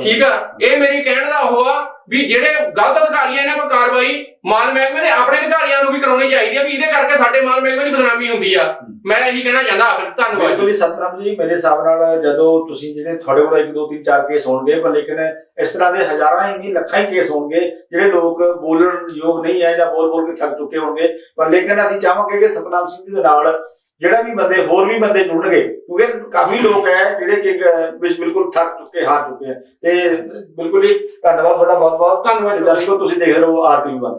ਠੀਕ ਆ ਇਹ ਮੇਰੀ ਕਹਿਣ ਦਾ ਉਹ ਆ ਵੀ ਜਿਹੜੇ ਗਲਤ ਅਧਿਕਾਰੀ ਆ ਇਹਨਾਂ ਕੋਲ ਕਾਰਵਾਈ ਮਾਲ ਮਹਿਕਮੇ ਦੇ ਆਪਣੇ ਅਧਿਕਾਰੀਆਂ ਨੂੰ ਵੀ ਕਰਾਉਣੀ ਚਾਹੀਦੀ ਆ ਵੀ ਇਹਦੇ ਕਰਕੇ ਸਾਡੇ ਮਾਲ ਮਹਿਕਮੇ ਦੀ ਬਦਨਾਮੀ ਹੁੰਦੀ ਆ। ਮੈਂ ਇਹੀ ਕਹਿਣਾ ਚਾਹੁੰਦਾ ਆਖਿਰ ਧੰਨਵਾਦ। ਬਿਲਕੁਲ ਹੀ ਸਤਨਾਮ ਜੀ ਮੇਰੇ ਹਿਸਾਬ ਨਾਲ ਜਦੋਂ ਤੁਸੀਂ ਜਿਹੜੇ ਤੁਹਾਡੇ ਕੋਲ ਇੱਕ ਦੋ ਤਿੰਨ ਚਾਰ ਕੇਸ ਹੋਣਗੇ ਪਰ ਲੇਕਿਨ ਇਸ ਤਰ੍ਹਾਂ ਦੇ ਹਜ਼ਾਰਾਂ ਹੀ ਨਹੀਂ ਲੱਖਾਂ ਹੀ ਕੇਸ ਹੋਣਗੇ ਜਿਹੜੇ ਲੋਕ ਬੋਲਣ ਯੋਗ ਨਹੀਂ ਹੈ ਜਾਂ ਬੋਲ ਬੋਲ ਕੇ ਥੱਕ ਚੁੱਕੇ ਹੋਣਗੇ। ਪਰ ਲੇਕਿਨ ਅਸੀਂ ਚਾਹਾਂਗੇ ਕਿ ਸਤਨਾਮ ਸਿੰਘ ਜੀ ਦੇ ਨਾਲ ਜਿਹੜਾ ਵੀ ਬੰਦੇ ਹੋਰ ਵੀ ਬੰਦੇ ਜੁੜਨਗੇ ਕਿਉਂਕਿ ਕਾਫੀ ਲੋਕ ਹੈ ਜਿਹੜੇ ਕਿ ਬਿਲਕੁਲ ਥੱਕ ਚੁੱਕੇ ਹਾਰ ਚੁੱਕੇ ਹੈ। ਤੇ ਬਿਲਕੁਲ ਹੀ ਧੰਨਵਾਦ ਤੁਹਾਡਾ ਬਹੁਤ ਬਹੁਤ ਧੰਨਵਾਦ ਦਰਸ਼ਕੋ ਤੁਸੀਂ ਦੇਖ ਰਹੇ ਹੋ ਆਰਟੀਵੀ 1